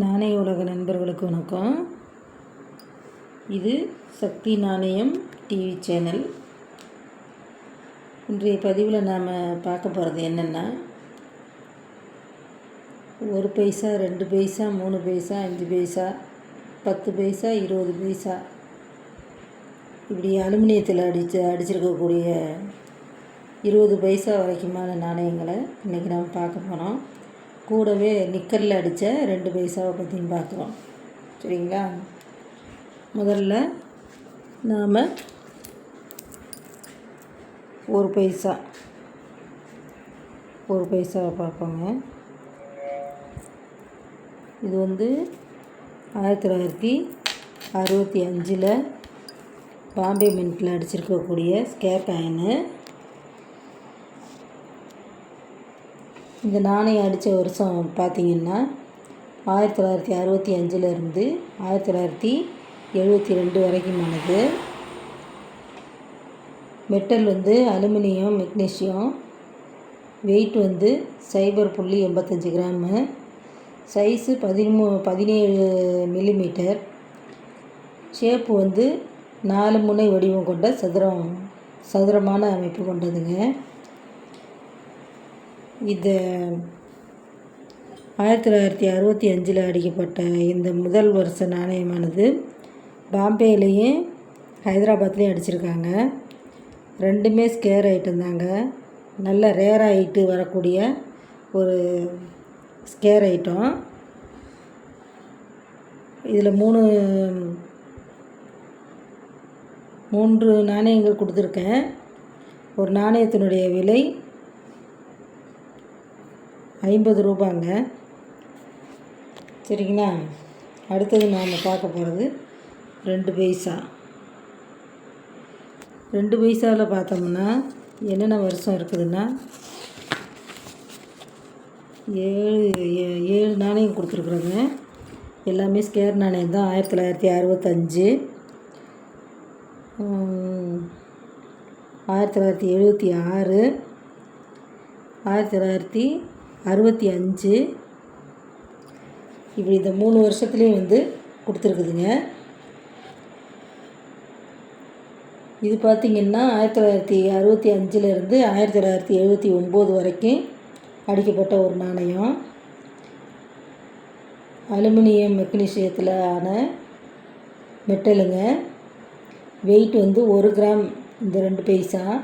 நாணய உலக நண்பர்களுக்கு வணக்கம். இது சக்தி நாணயம் டிவி சேனல். இன்றைய பதிவில் நாம் பார்க்க போகிறது என்னென்னா ஒரு பைசா ரெண்டு பைசா மூணு பைசா அஞ்சு பைசா பத்து பைசா இருபது பைசா. இப்படி அலுமினியத்தில் அடித்து அடிச்சிருக்கக்கூடிய இருபது பைசா வரைக்குமான நாணயங்களை இன்றைக்கி நாம் பார்க்க போகிறோம் கூடவே நிக்கரில் அடித்த ரெண்டு பைசாவை பற்றியும் பார்க்குறோம் சரிங்களா? முதல்ல நாம் ஒரு பைசா ஒரு பைசாவை பார்ப்போங்க. இது வந்து ஆயிரத்தி தொள்ளாயிரத்தி அறுபத்தி அஞ்சில் பாம்பே மின்ட்டில் அடிச்சிருக்கக்கூடிய ஸ்கேர் காயினு இந்த நாணயம் அடித்த வருஷம் பார்த்திங்கன்னா ஆயிரத்தி தொள்ளாயிரத்தி அறுபத்தி அஞ்சுலேருந்து ஆயிரத்தி தொள்ளாயிரத்தி எழுபத்தி ரெண்டு வரைக்குமானது மெட்டல் வந்து அலுமினியம் மெக்னீஷியம் வெயிட் வந்து சைபர் புள்ளி எண்பத்தஞ்சு கிராமு. சைஸு பதிமூ பதினேழு மில்லிமீட்டர். ஷேப்பு வந்து நாலு முனை வடிவம் கொண்ட சதுரம் சதுரமான அமைப்பு கொண்டதுங்க. இது ஆயிரத்தி தொள்ளாயிரத்தி அறுபத்தி அஞ்சில் அடிக்கப்பட்ட இந்த முதல் வருஷ நாணயமானது பாம்பேலேயும் ஹைதராபாத்லேயும் அடிச்சிருக்காங்க. ரெண்டுமே ஸ்கேர் ஐட்டம் தாங்க. நல்ல ரேர் ஆகிட்டு வரக்கூடிய ஒரு ஸ்கேர் ஐட்டம் இதில் மூணு மூன்று நாணயங்கள் கொடுத்துருக்கேன். ஒரு நாணயத்தினுடைய விலை ஐம்பது ரூபாங்க. சரிங்களா? அடுத்தது நாம் பார்க்க போகிறது ரெண்டு பைசா. ரெண்டு பைசாவில் பார்த்தோம்னா என்னென்ன வருஷம் இருக்குதுன்னா ஏழு ஏ- ஏழு நாணயம் கொடுத்துருக்குறோங்க. எல்லாமே ஸ்கேர் நாணயம் தான். ஆயிரத்தி தொள்ளாயிரத்தி அறுபத்தஞ்சு. ஆயிரத்தி தொள்ளாயிரத்தி எழுபத்தி ஆறு. ஆயிரத்தி தொள்ளாயிரத்தி அறுபத்தி அஞ்சு. இப்படி இந்த மூணு வருஷத்துலேயும் வந்து கொடுத்துருக்குதுங்க. இது பார்த்திங்கன்னா ஆயிரத்தி தொள்ளாயிரத்தி அறுபத்தி அஞ்சுலேருந்து ஆயிரத்தி தொள்ளாயிரத்தி எழுபத்தி ஒம்பது வரைக்கும் அடிக்கப்பட்ட ஒரு நாணயம். அலுமினியம் மெக்னீஷியத்தில் ஆன மெட்டலுங்க. வெயிட் வந்து ஒரு கிராம் இந்த ரெண்டு பைசா.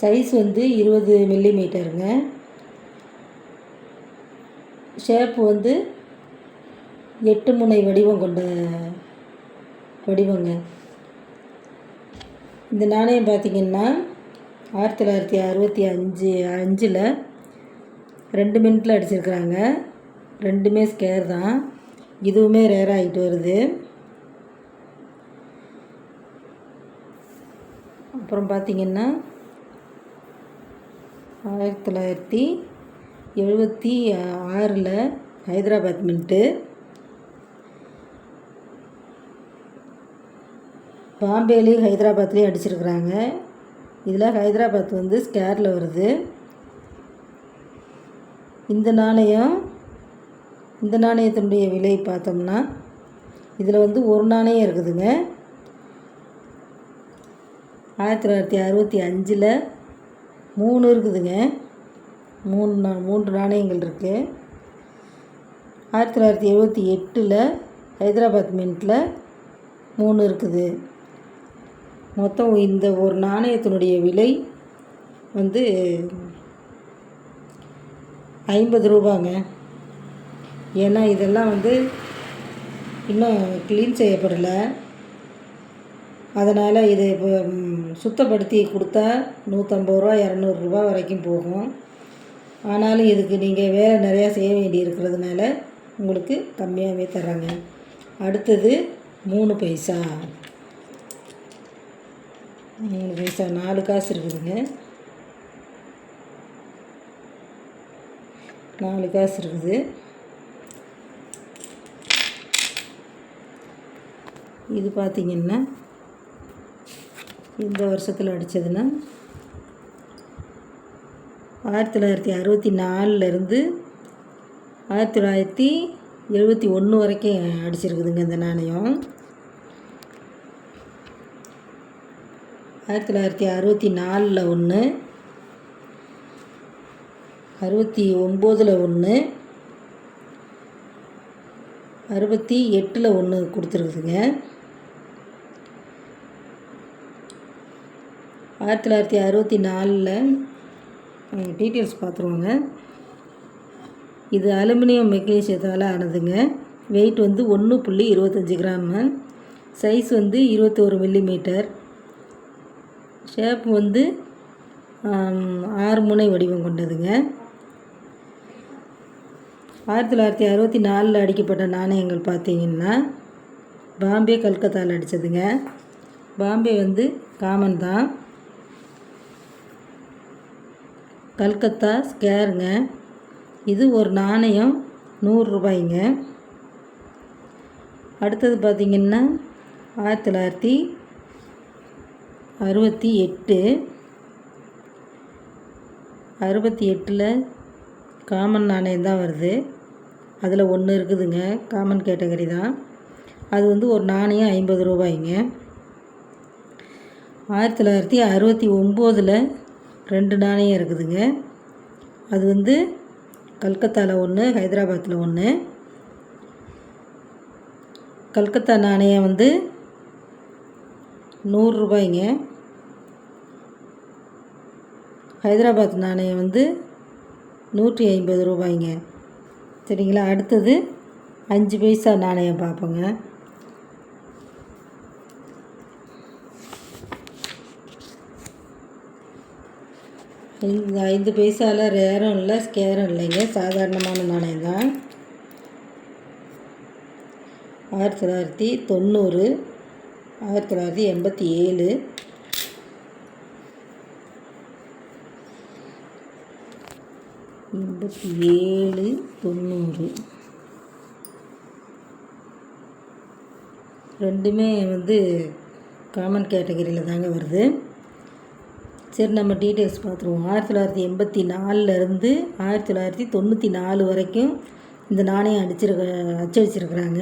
சைஸ் வந்து இருபது மில்லி மீட்டருங்க ஷேப் வந்து எட்டு முனை வடிவம் கொண்ட வடிவங்க. இந்த நாணயம் பார்த்திங்கன்னா ஆயிரத்தி தொள்ளாயிரத்தி அறுபத்தி அஞ்சு அஞ்சில் ரெண்டு மினிட்டில் அடிச்சிருக்கிறாங்க. ரெண்டுமே ஸ்கேர் தான். இதுவுமே ரேர் ஆகிட்டு வருது. அப்புறம் பார்த்திங்கன்னா ஆயிரத்தி தொள்ளாயிரத்தி எழுபத்தி ஆறில் ஹைதராபாத் மின்ட்டு பாம்பேலேயும் ஹைதராபாத்லேயும் அடிச்சிருக்கிறாங்க. இதில் ஹைதராபாத் வந்து ஸ்கேரில் வருது. இந்த நாணயம் இந்த நாணயத்தினுடைய விலை பார்த்தோம்னா இதில் வந்து ஒரு நாணயம் இருக்குதுங்க. ஆயிரத்தி தொள்ளாயிரத்தி அறுபத்தி அஞ்சில் மூணு இருக்குதுங்க. மூணு நா மூன்று நாணயங்கள் இருக்குது ஆயிரத்தி தொள்ளாயிரத்தி எழுபத்தி எட்டில் ஹைதராபாத் மின்ட்டில் மூணு இருக்குது. மொத்தம் இந்த ஒரு நாணயத்தினுடைய விலை வந்து ஐம்பது ரூபாங்க. ஏன்னா இதெல்லாம் வந்து இன்னும் க்ளீன் செய்யப்படலை. அதனால் இது இப்போ சுத்தப்படுத்தி கொடுத்தா நூற்றம்பது ரூபா இரநூறுபா வரைக்கும் போகும். ஆனாலும் இதுக்கு நீங்கள் வேலை நிறையா செய்ய வேண்டி இருக்கிறதுனால உங்களுக்கு கம்மியாகவே தர்றாங்க. அடுத்தது மூணு பைசா. மூணு பைசா நாலு காசு இருக்குதுங்க. நாலு காசு இருக்குது. இது பார்த்திங்கன்னா இந்த வருஷத்தில் அடித்ததுன்னா ஆயிரத்தி தொள்ளாயிரத்தி அறுபத்தி நாலுலேருந்து ஆயிரத்தி தொள்ளாயிரத்தி எழுபத்தி ஒன்று வரைக்கும் அடிச்சிருக்குதுங்க இந்த நாணயம். ஆயிரத்தி தொள்ளாயிரத்தி அறுபத்தி நாலில் ஒன்று அறுபத்தி ஒம்போதில் ஒன்று அறுபத்தி எட்டில் ஒன்று கொடுத்துருக்குதுங்க. ஆயிரத்தி தொள்ளாயிரத்தி அறுபத்தி நாலில் டீட்டெயில்ஸ் பார்த்துருவோங்க. இது அலுமினியம் மெக்னீஷியத்தால் ஆனதுங்க. வெயிட் வந்து ஒன்று புள்ளி இருபத்தஞ்சி கிராமு சைஸ் வந்து இருபத்தோரு மில்லிமீட்டர் ஷேப் வந்து ஆறுமுனை ஆறு முனை வடிவம் கொண்டதுங்க. ஆயிரத்தி தொள்ளாயிரத்தி அறுபத்தி நாலில் அடிக்கப்பட்ட நாணயங்கள் பார்த்தீங்கன்னா பாம்பே கல்கத்தாவில் அடித்ததுங்க பாம்பே வந்து காமன் தான். கல்கத்தா ஸ்கேருங்க. இது ஒரு நாணயம் நூறு ரூபாய்ங்க. அடுத்தது பார்த்திங்கன்னா ஆயிரத்தி தொள்ளாயிரத்தி அறுபத்தி எட்டு. அறுபத்தி எட்டில் காமன் நாணயம் தான் வருது. அதில் ஒன்று இருக்குதுங்க காமன் கேட்டகரி தான். அது வந்து ஒரு நாணயம் ஐம்பது ரூபாய்ங்க. ஆயிரத்தி தொள்ளாயிரத்தி அறுபத்தி ஒம்போதில் ரெண்டு நாணயம் இருக்குதுங்க. அது வந்து கல்கத்தாவில் ஒன்று ஹைதராபாத்தில் ஒன்று கல்கத்தா நாணயம் வந்து நூறு ரூபாய்ங்க. ஹைதராபாத் நாணயம் வந்து நூற்றி ஐம்பது ரூபாய்ங்க. சரிங்களா? அடுத்தது அஞ்சு பைசா நாணயம் பார்ப்போங்க. இந்த ஐந்து பைசாவில் ரேரும் இல்லை ஸ்கேரும் இல்லைங்க சாதாரணமான நாணயம் தான். ஆயிரத்தி தொள்ளாயிரத்தி தொண்ணூறு ஆயிரத்தி தொள்ளாயிரத்தி எண்பத்தி ஏழு. எண்பத்தி ஏழு தொண்ணூறு. ரெண்டுமே வந்து காமன் கேட்டகரியில் தாங்க வருது. சரி நம்ம டீட்டெயில்ஸ் பார்த்துருவோம். ஆயிரத்தி தொள்ளாயிரத்தி எண்பத்தி நாலுலேருந்து ஆயிரத்தி தொள்ளாயிரத்தி தொண்ணூற்றி நாலு வரைக்கும் இந்த நாணயம் அடிச்சிருக்க அச்சடிச்சிருக்கிறாங்க.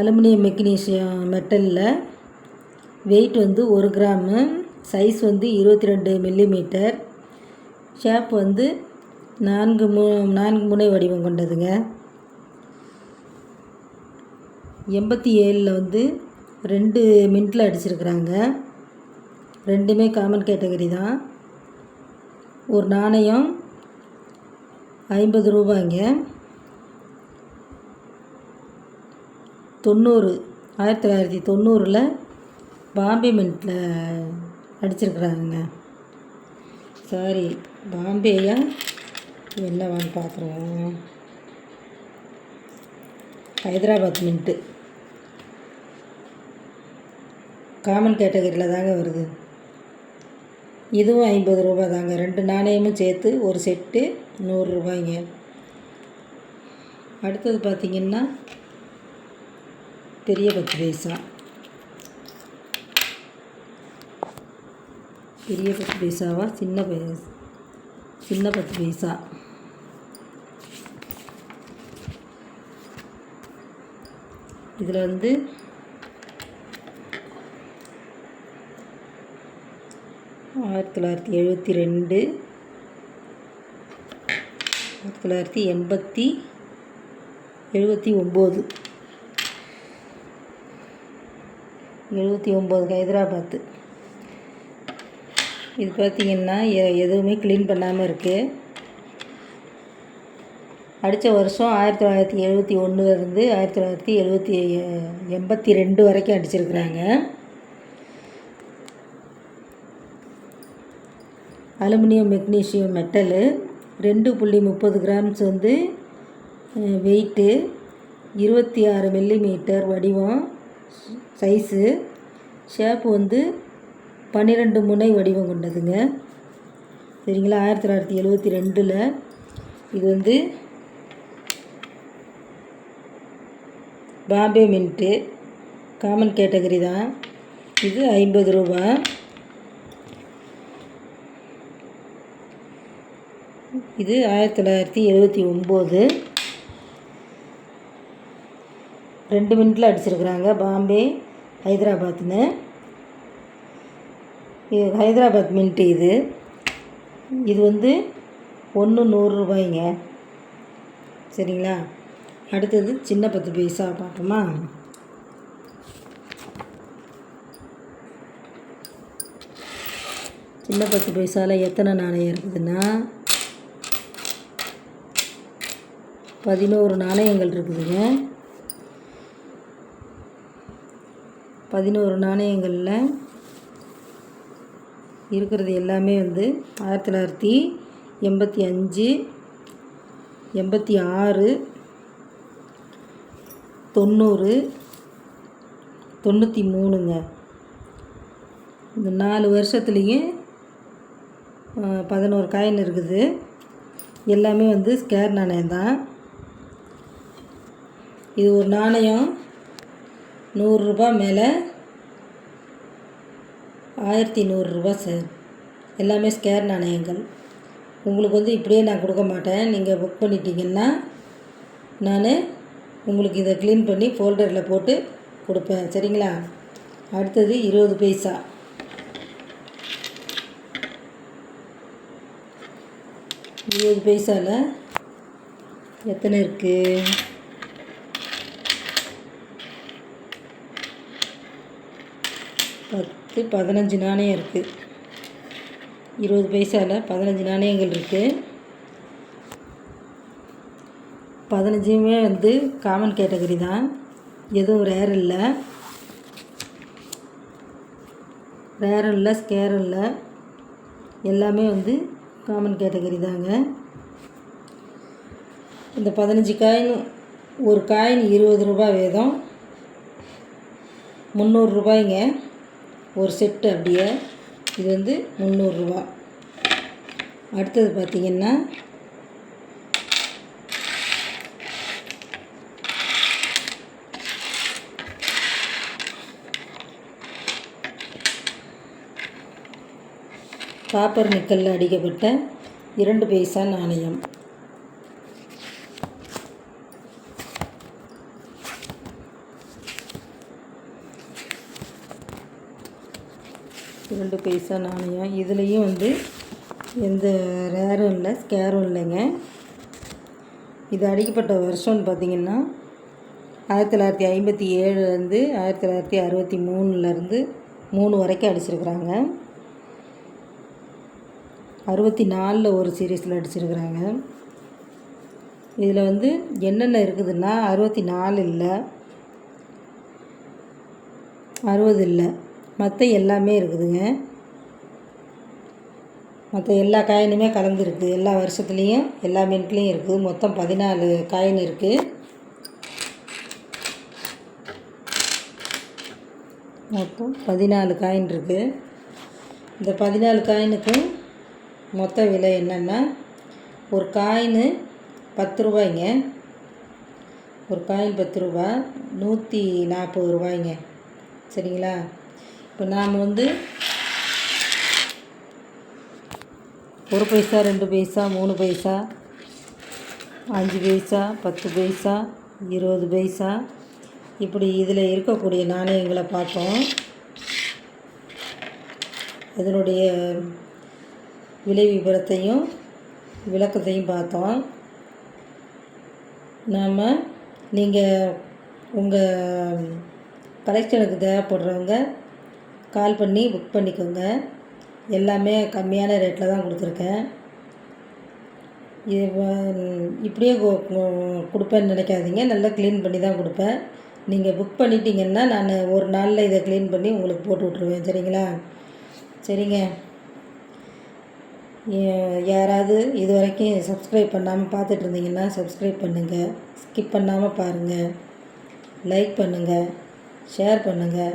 அலுமினியம் மெக்னீஷியம் மெட்டலில் வெயிட் வந்து ஒரு கிராமு சைஸ் வந்து இருபத்தி ரெண்டு மில்லிமீட்டர் ஷேப் வந்து நான்கு மு நான்கு முனை வடிவம் கொண்டதுங்க. எண்பத்தி ஏழில் வந்து ரெண்டு மின்ட்டில் அடிச்சிருக்கிறாங்க. ரெண்டுமே காமன் கேட்டகரி தான். ஒரு நாணயம் ஐம்பது ரூபாய்ங்க. தொண்ணூறு ஆயிரத்தி தொள்ளாயிரத்தி தொண்ணூறில் பாம்பே மின்ட்டில் அடிச்சிருக்கிறாங்க சாரி பாம்பேயா? என்னவான்னு பார்த்துருவோம் ஹைதராபாத் மின்ட்டு காமன் கேட்டகரியில் தாங்க வருது. இதுவும் ஐம்பது ரூபா தாங்க. ரெண்டு நாணயமும் சேர்த்து ஒரு செட்டு நூறு ரூபாய்ங்க. அடுத்தது பார்த்திங்கன்னா பெரிய பத்து பைசா பெரிய பத்து பைசாவா சின்ன பை சின்ன பத்து பைசா இதில் வந்து ஆயிரத்தி தொள்ளாயிரத்தி எழுபத்தி ரெண்டு ஆயிரத்தி தொள்ளாயிரத்தி எண்பத்தி எழுபத்தி ஒம்பது. எழுபத்தி ஒம்பது ஹைதராபாத்து. இது பார்த்திங்கன்னா எ- எதுவுமே க்ளீன் பண்ணாமல் இருக்குது அடித்த வருஷம் ஆயிரத்தி தொள்ளாயிரத்தி எழுபத்தி ஒன்றுலேருந்து ஆயிரத்தி தொள்ளாயிரத்தி எழுபத்தி எண்பத்தி ரெண்டு வரைக்கும் அடிச்சிருக்கிறாங்க. Aluminium magnesium metal. ரெண்டு புள்ளி முப்பது கிராம்ஸ் வந்து வெயிட்டு. இருபத்தி ஆறு மில்லிமீட்டர் வடிவம் சைஸு. ஷேப் வந்து பன்னிரெண்டு முனை வடிவம் கொண்டதுங்க. சரிங்களா? ஆயிரத்தி தொள்ளாயிரத்தி எழுபத்தி ரெண்டில். இது வந்து பாம்பே மின்ட்டு. காமன் கேட்டகரி தான். இது ஐம்பது ரூபா. இது ஆயிரத்தி தொள்ளாயிரத்தி எழுபத்தி ஒம்பது. ரெண்டு மினிட்டில் அடிச்சிருக்கிறாங்க. பாம்பே ஹைதராபாத்னு. இது ஹைதராபாத் மின்ட்டு இது. இது வந்து ஒன்று நூறுரூபாய்ங்க சரிங்களா? அடுத்தது சின்ன பத்து பைசா பார்ப்போமா? சின்ன பத்து பைசாவில் எத்தனை நாணயம் இருக்குதுன்னா பதினோரு நாணயங்கள் இருக்குதுங்க. பதினோரு நாணயங்களில் இருக்கிறது எல்லாமே வந்து ஆயிரத்தி தொள்ளாயிரத்தி எண்பத்தி அஞ்சு எண்பத்தி ஆறு தொண்ணூறு தொண்ணூற்றி மூணுங்க. இந்த நாலு வருஷத்துலேயும் பதினோரு காயின் இருக்குது. எல்லாமே வந்து ஸ்கேர் நாணயம் தான் இது ஒரு நாணயம். நூறுரூபா மேலே. ஆயிரத்தி நூறுரூபா சார் எல்லாமே ஸ்கேர் நாணயங்கள். உங்களுக்கு வந்து இப்படியே நான் கொடுக்க மாட்டேன். நீங்கள் புக் பண்ணிட்டீங்கன்னா நான் உங்களுக்கு இதை க்ளீன் பண்ணி ஃபோல்டரில் போட்டு கொடுப்பேன். சரிங்களா? அடுத்தது இருபது பைசா. இருபது பைசாவில் எத்தனை இருக்குது பத்து பதினஞ்சு நாணயம் இருக்குது இருபது பைசாவில் பதினஞ்சு நாணயங்கள் இருக்குது பதினஞ்சுமே வந்து காமன் கேட்டகரி தான். எதுவும் ரேர் இல்லை. ரேர் இல்லை ஸ்கேர் இல்லை. எல்லாமே வந்து காமன் கேட்டகரி தாங்க. இந்த பதினஞ்சு காயின் ஒரு காயின் இருபது ரூபாய் வேதம். முந்நூறுரூபாய்ங்க ஒரு செட்டு அப்படியே இது வந்து முந்நூறுரூவா. அடுத்தது பார்த்திங்கன்னா காப்பர் நிக்கலில் அடிக்கப்பட்ட இரண்டு பைசா நாணயம் ரெண்டு பைசா நாணயம். இதுலேயும் வந்து எந்த ரேரும் இல்லை ஸ்கேரும் இல்லைங்க. இது அடிக்கப்பட்ட வருஷம்னு பார்த்திங்கன்னா ஆயிரத்தி தொள்ளாயிரத்தி ஐம்பத்தி ஏழுலேருந்து ஆயிரத்தி தொள்ளாயிரத்தி அறுபத்தி மூணுலேருந்து மூணு வரைக்கும் அடிச்சிருக்கிறாங்க. அறுபத்தி நாலில் ஒரு சீரீஸில் அடிச்சிருக்கிறாங்க. இதில் வந்து என்னென்ன இருக்குதுன்னா அறுபத்தி நாலு இல்லை அறுபது இல்லை. மற்ற எல்லாமே இருக்குதுங்க. மற்ற எல்லா காயினுமே கலந்துருக்கு. எல்லா வருஷத்துலேயும் எல்லா மின்ட்லேயும் இருக்குது மொத்தம் பதினாலு காயின் இருக்குது மொத்தம் பதினாலு காயின் இருக்குது இந்த பதினாலு காயினுக்கும் மொத்த விலை என்னென்னா ஒரு காயின் பத்து ரூபாய்ங்க. ஒரு காயின் பத்து ரூபா நூற்றி நாற்பது ரூபாய்ங்க. சரிங்களா? இப்போ நாம் வந்து ஒரு பைசா ரெண்டு பைசா மூணு பைசா அஞ்சு பைசா பத்து பைசா இருபது பைசா இப்படி இதில் இருக்கக்கூடிய நாணயங்களை பார்த்தோம் இதனுடைய விலை விபரத்தையும் விளக்கத்தையும் பார்த்தோம். நாம் நீங்கள் உங்கள் கலெக்ஷனுக்கு தேவைப்படுறவங்க கால் பண்ணி புக் பண்ணிக்கோங்க. எல்லாமே கம்மியான ரேட்டில் தான் கொடுத்துருக்கேன். இப்படியே கொடுப்பேன்னு நினைக்காதீங்க. நல்லா க்ளீன் பண்ணி தான் கொடுப்பேன். நீங்கள் புக் பண்ணிட்டீங்கன்னா நான் ஒரு நாளில் இதை க்ளீன் பண்ணி உங்களுக்கு போட்டு விட்ருவேன் சரிங்களா? சரிங்க. யாராவது இது வரைக்கும் சப்ஸ்கிரைப் பண்ணாமல் பார்த்துட்டு இருந்தீங்கன்னா சப்ஸ்கிரைப் பண்ணுங்கள் ஸ்கிப் பண்ணாமல் பாருங்கள் லைக் பண்ணுங்கள் ஷேர் பண்ணுங்கள்